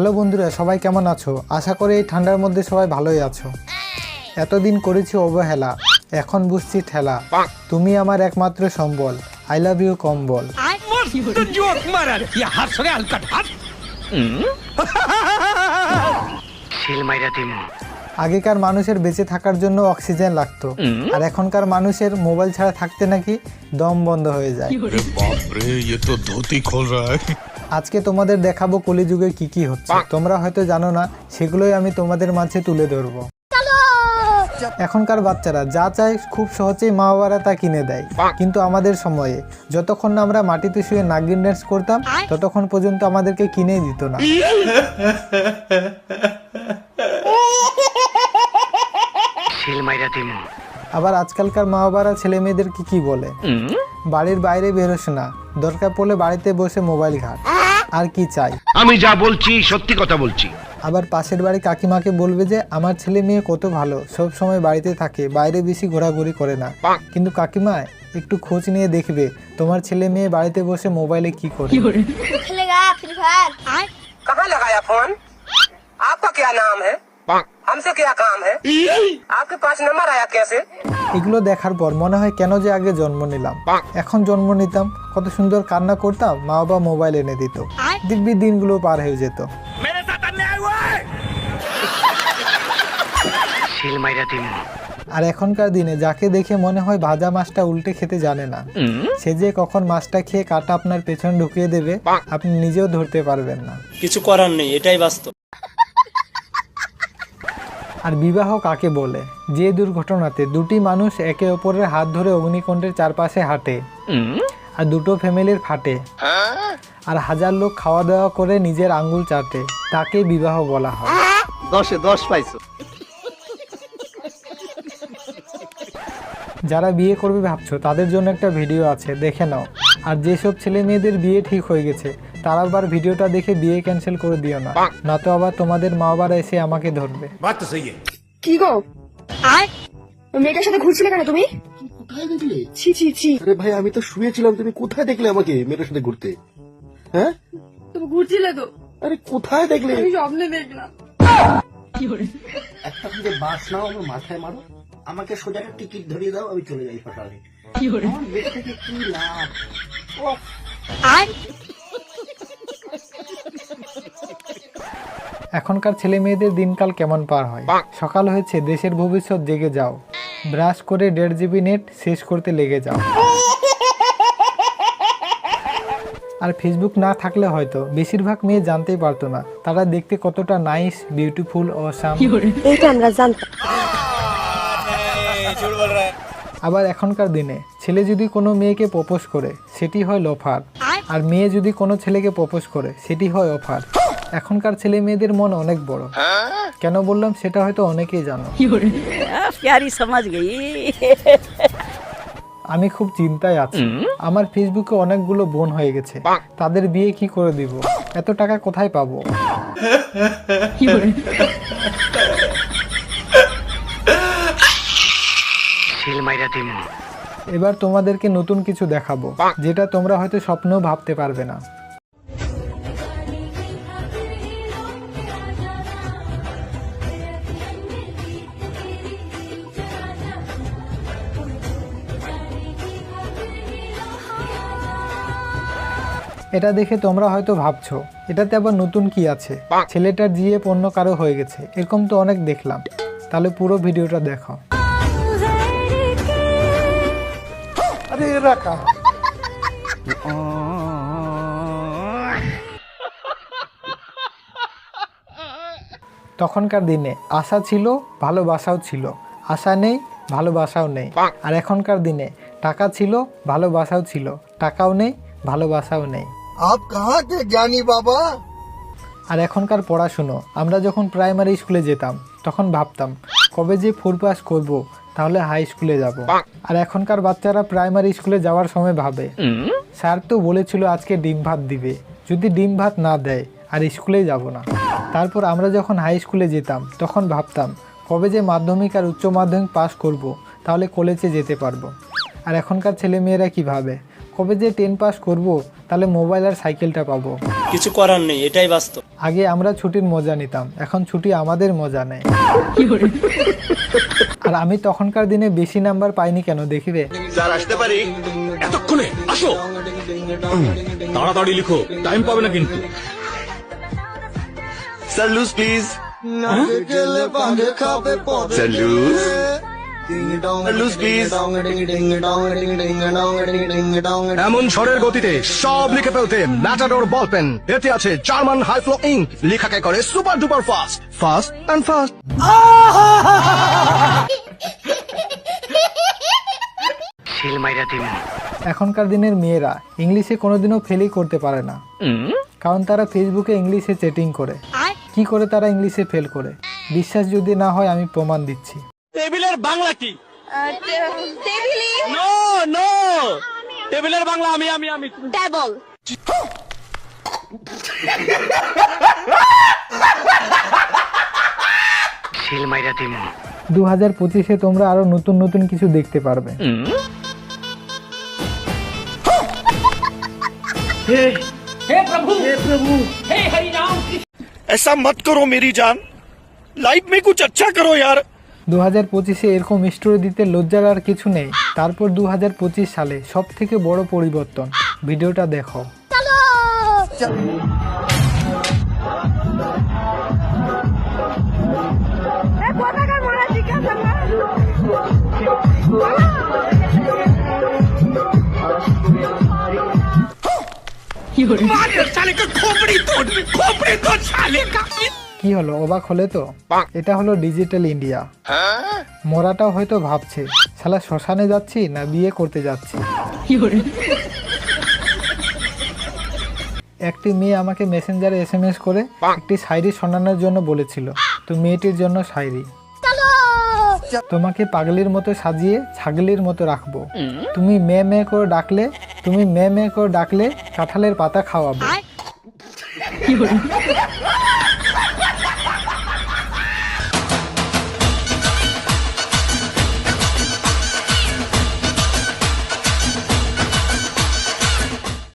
Hello বন্ধুরা, সবাই কেমন আছো? আশা করি এই ঠান্ডার মধ্যে সবাই ভালোই আছো। এতদিন করেছি অবহেলা, এখন বুঝছি ঠেলা। তুমি আমার একমাত্র সম্বল আই লাভ ইউ কম্বল। আগেকার মানুষের বেঁচে থাকার জন্য অক্সিজেন লাগতো। আর এখনকার মানুষের মোবাইল ছাড়া থাকতে নাকি দম বন্ধ হয়ে যায়। আজকে তোমাদের দেখাবো কলিযুগে কি কি হচ্ছে। তোমরা হয়তো জানো না সেগুলোই আমি তোমাদের মাঝে তুলে ধরবো। এখনকার বাচ্চারা যা চায় খুব সহজেই মা বাবারা তা কিনে দেয়। কিন্তু আমাদের সময়ে যতক্ষণ না আমরা মাটিতে শুয়ে নাগিন ড্যান্স করতাম ততক্ষণ পর্যন্ত আমাদেরকে কিনেই দিত না। আবার আজকালকার মা বাবারা ছেলে মেয়েদেরকে কি বলে? বাড়ির বাইরে বেরোস না দরকার পড়লে বাড়িতে বসে মোবাইল ঘাট। আর কি চাই আমি যা বলছি সত্যি কথা বলছি আবার পাশের বাড়ি কাকিমাকে বলবে যে আমার ছেলে মেয়ে কত ভালো সব সময় বাড়িতে থাকে বাইরে বেশি ঘোরাঘুরি করে না কিন্তু কাকিমা একটু খোঁজ নিয়ে দেখবে তোমার ছেলে মেয়ে বাড়িতে বসে মোবাইলে কি করে खेलेगा फ्री फायर कहाँ लगाया फोन आपका क्या नाम है हमसे क्या काम है आपके पास नंबर आया कैसे এগুলো দেখার পর মনে হয় কেন যে আগে জন্ম নিলাম এখন জন্ম নিতাম কত সুন্দর কান্না করতাম মা বাবা মোবাইল এনে দিত দিব্যি দিনগুলো পার হয়ে যেত मेरे साथ अन्याय हुआ है সিল মাইরা দিমু আর এখনকার দিনে যাকে দেখে মনে হয় ভাজা মাছটা উল্টে খেতে জানে না সে যে কখন মাছটা খেয়ে কাটা আপনার পেছনে ঢুকিয়ে দেবে আপনি নিজেও ধরতে পারবেন না কিছু করার নেই এটাই বাস্তব আর বিবাহ কাকে বলে? যে দুর্ঘটনাতে দুটি মানুষ একে অপরের হাত ধরে অগ্নিকুণ্ডের চারপাশে হাঁটে আর দুটো ফ্যামিলির ফাটে। আর হাজার লোক খাওয়া দাওয়া করে নিজের আঙ্গুল চাটে। তাকে বিবাহ বলা হয়। দশে দশ পাইছো। যারা বিয়ে করবে ভাবছ তাদের জন্য একটা ভিডিও আছে দেখে নাও। আর যেসব ছেলে মেয়েদের বিয়ে ঠিক হয়ে গেছে তার আবার ভিডিওটা দেখে বিয়ে ক্যান্সেল করে দিও না। না তো আবার তোমাদের মা বাবা এসে আমাকে ধরবে। কি গো? আর মেয়েটার সাথে ঘুরছিলে কেন তুমি? কোথায় দেখলে ছি ছি ছি। আরে ভাই আমি তো শুয়েছিলাম তুমি কোথায় দেখলে আমাকে মেয়েটার সাথে ঘুরতে? হ্যাঁ? তুমি ঘুরছিলে তো। আরে কোথায় দেখলে? আমি স্বপ্নে দেখলাম। একটা করে বাস নাও আমার মাথায় মারো। আমাকে সোজা একটা টিকিট ধরিয়ে দাও আমি চলে যাই ফসালে কি লাভ? এখনকার ছেলে মেয়েদের দিনকাল কেমন পার হয়? সকাল হয়েছে দেশের ভবিষ্যৎ জেগে যাও। ব্রাশ করে দেড় জিবি নেট শেষ করতে লেগে যাও। আর ফেসবুক না থাকলে হয়তো বেশিরভাগ মেয়ে জানতেই পারতো না। তারা দেখতে কতটা নাইস বিউটিফুল ও আমরা জানতাম। আবার এখনকার দিনে ছেলে যদি কোনো মেয়েকে প্রপোজ করে সেটি হয় লোফার। আর মেয়ে যদি কোনো ছেলেকে প্রপোজ করে সেটি হয় অফার। এখনকার ছেলে মেয়েদের মন অনেক বড়। কেন বললাম সেটা হয়তো অনেকেই জানো। আমি খুব চিন্তায় আছি। আমার ফেসবুকে অনেকগুলো বোন হয়ে গেছে। তাদের বিয়ে কি করে দিব? এত টাকা কোথায় পাবো? এবার তোমাদেরকে নতুন কিছু দেখাবো যেটা তোমরা হয়তো স্বপ্নেও ভাবতে পারবে না। এটা দেখে তোমরা হয়তো ভাবছ এটাতে আবার নতুন কি আছে? ছেলেটার জিয়ে পণ্য কারও হয়ে গেছে এরকম তো অনেক দেখলাম। তাহলে পুরো ভিডিওটা দেখো। আরে রাখা। তখনকার দিনে আশা ছিল ভালোবাসাও ছিল। আশা নেই ভালোবাসাও নেই। আর এখনকার দিনে টাকা ছিল ভালোবাসাও ছিল। টাকাও নেই ভালোবাসাও নেই। আপ কাহা কে জ্ঞানী বাবা আর এখনকার পড়াশুনো। আমরা যখন প্রাইমারি স্কুলে যেতাম তখন ভাবতাম কবে যে ফোর পাস করব তাহলে হাই স্কুলে যাব। আর এখনকার বাচ্চারা প্রাইমারি স্কুলে যাওয়ার সময় ভাবে স্যার তো বলেছিল আজকে ডিম ভাত দিবে যদি ডিম ভাত না দেয় আর স্কুলেই যাব না। তারপর আমরা যখন হাই স্কুলে যেতাম তখন ভাবতাম কবে যে মাধ্যমিক আর উচ্চ মাধ্যমিক পাস করব তাহলে কলেজে যেতে পারব। আর এখনকার ছেলে মেয়েরা কি ভাবে কবে যে টেন পাস করব তাহলে মোবাইল আর সাইকেলটা পাবো। কিছু করার নেই এটাই বাস্তব। আগে আমরা ছুটির মজা নিতাম এখন ছুটি আমাদের মজা নেয় আর আমি তখনকার দিনে বেশি নাম্বার পাইনি কেন দেখিবে? স্যার আসতে পারি? এতক্ষণে আসো! তাড়াতাড়ি লিখো টাইম পাবে না কিন্তু। Sir loose please sir loose. Loose please এমন ঝড়ের গতিতে সব লিখে ফেলতে ম্যাটাডোর বল পেন এতে আছে জার্মান হাই ফ্লো ইঙ্ক লেখাকে করে super duper fast fast and fast এখনকার দিনের মেয়েরা ইংলিশে কোনোদিনও ফেলই করতে পারে না। কারণ তারা ফেসবুকে ইংলিশে চ্যাটিং করে। কি করে তারা ইংলিশে ফেল করে? বিশ্বাস যদি না হয় আমি প্রমাণ দিচ্ছি। টেবিলের বাংলা কি টেবিলি নো নো টেবিলের বাংলা আমি আমি আমি টেবল শিল মাইরা দিমু দু হাজার পঁচিশে তোমরা আরো নতুন নতুন কিছু দেখতে পারবে ऐसा मत करो मेरी जान लाइफ में कुछ अच्छा करो यार দু হাজার পঁচিশে এরকম স্টোরি দিতে লজ্জার আর কিছু নেই তারপর দু হাজার পঁচিশ সালে সব থেকে বড় পরিবর্তন ভিডিওটা দেখো मार साले का खोपड़ी तोड़ खोपड़ी तोड़ साले का কি হলো? অবাক হলে তো? এটা হলো ডিজিটাল ইন্ডিয়া। মরাটাও হয়তো ভাবছে। শালা শ্মশানে যাচ্ছি না বিয়ে করতে যাচ্ছি? একটি মেয়ে আমাকে মেসেঞ্জারে এস এম এস করে একটি শায়রি শোনানোর জন্য বলেছিল। তো মেয়েটির জন্য শায়রি তোমাকে পাগলির মতো সাজিয়ে ছাগলির মতো রাখব। তুমি মে মেয়ে করে ডাকলে তুমি মেয়ে মেয়ে করে ডাকলে কাঁঠালের পাতা খাওয়াবো।